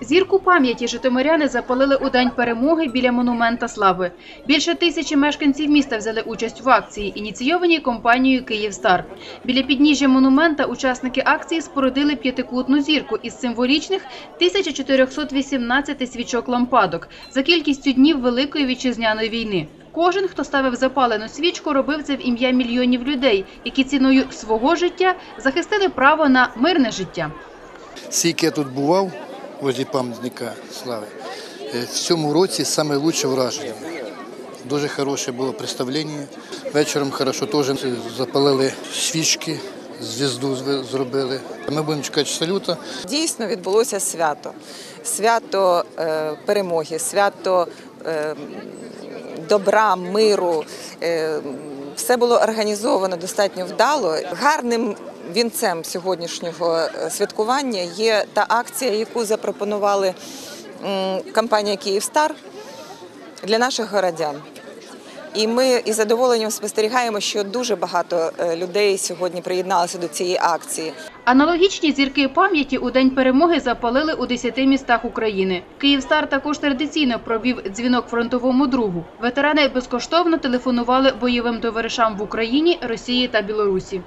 Зірку пам'яті житомиряни запалили у день перемоги біля монумента слави. Більше тисячі мешканців міста взяли участь в акції, ініційованій компанією Київстар. Біля підніжжя монумента учасники акції спорудили п'ятикутну зірку із символічних 1418 свічок лампадок за кількістю днів Великої вітчизняної війни. Кожен, хто ставив запалену свічку, робив це в ім'я мільйонів людей, які ціною свого життя захистили право на мирне життя. Скільки я тут бував возле пам'ятника слави, е, в цьому році саме лучше враження. Дуже хороше було представлення. Вечором хорошо теж запалили свічки, звізду зробили. Ми будемо чекати салюта. Дійсно відбулося свято. Свято е, перемоги, свято добра, миру. Е, все було організовано достатньо вдало. Гарним вінцем сьогоднішнього е, святкування є та акція, яку запропонували компанія Київстар для наших городян. І ми із задоволенням спостерігаємо, що дуже багато е, людей сьогодні приєдналися до цієї акції. Аналогічні зірки пам'яті у день перемоги запалили у 10 містах України. Київстар також традиційно провів дзвінок фронтовому другу. Ветерани безкоштовно телефонували бойовим товаришам в Україні, Росії та Білорусі.